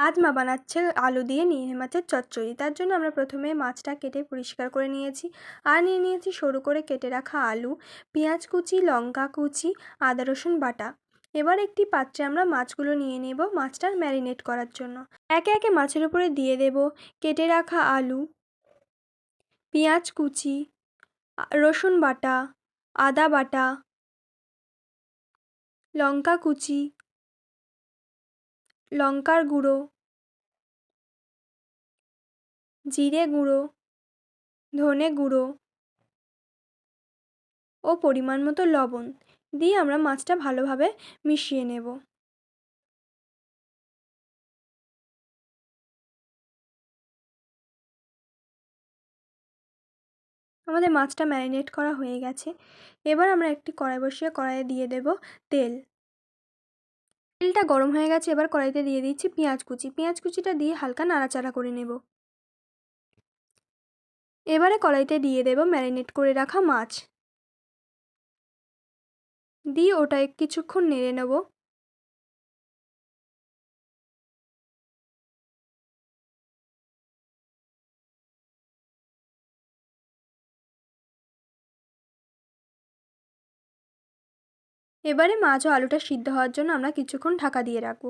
আজ মা বানাচ্ছে আলু দিয়ে নিয়ে মাছের চচ্চড়ি। তার জন্য আমরা প্রথমে মাছটা কেটে পরিষ্কার করে নিয়েছি। আর নিয়ে নিয়েছি সরু করে কেটে রাখা আলু, পেঁয়াজ কুচি, লঙ্কা কুচি, আদা, রসুন বাটা। এবার একটি পাত্রে আমরা মাছগুলো নিয়ে নেব মাছটা ম্যারিনেট করার জন্য। একে একে মাছের উপরে দিয়ে দেব কেটে রাখা আলু, পেঁয়াজ কুচি, রসুন বাটা, আদা বাটা, লঙ্কা কুচি লঙ্কার গুঁড়ো, জিরে গুঁড়ো, ধনে গুঁড়ো ও পরিমাণ মতো লবণ দিয়ে আমরা মাছটা ভালোভাবে মিশিয়ে নেব। আমাদের মাছটা ম্যারিনেট করা হয়ে গেছে। এবার আমরা একটি কড়াই বসিয়ে কড়াইয়ে দিয়ে দেব তেল। তেলটা গরম হয়ে গেছে, এবার কড়াইতে দিয়ে দিচ্ছি পেঁয়াজ কুচি। পেঁয়াজ কুচিটা দিয়ে হালকা নাড়াচাড়া করে নেব। এবারে কড়াইতে দিয়ে দেব ম্যারিনেট করে রাখা মাছ। দিয়ে ওটা কিছুক্ষণ নেড়ে নেব। এবারে মাছ ও আলুটা সিদ্ধ হওয়ার জন্য আমরা কিছুক্ষণ ঢাকা দিয়ে রাখব।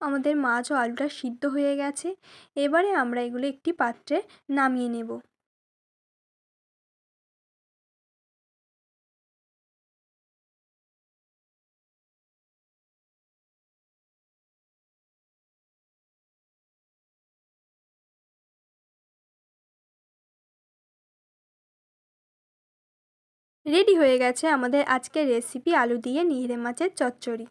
আমাদের মাছ ও আলুটা সিদ্ধ হয়ে গেছে। এবারে আমরা এগুলো একটি পাত্রে নামিয়ে নেব। রেডি হয়ে গেছে আমাদের আজকের রেসিপি আলু দিয়ে নিহরে মাছের চচ্চড়ি।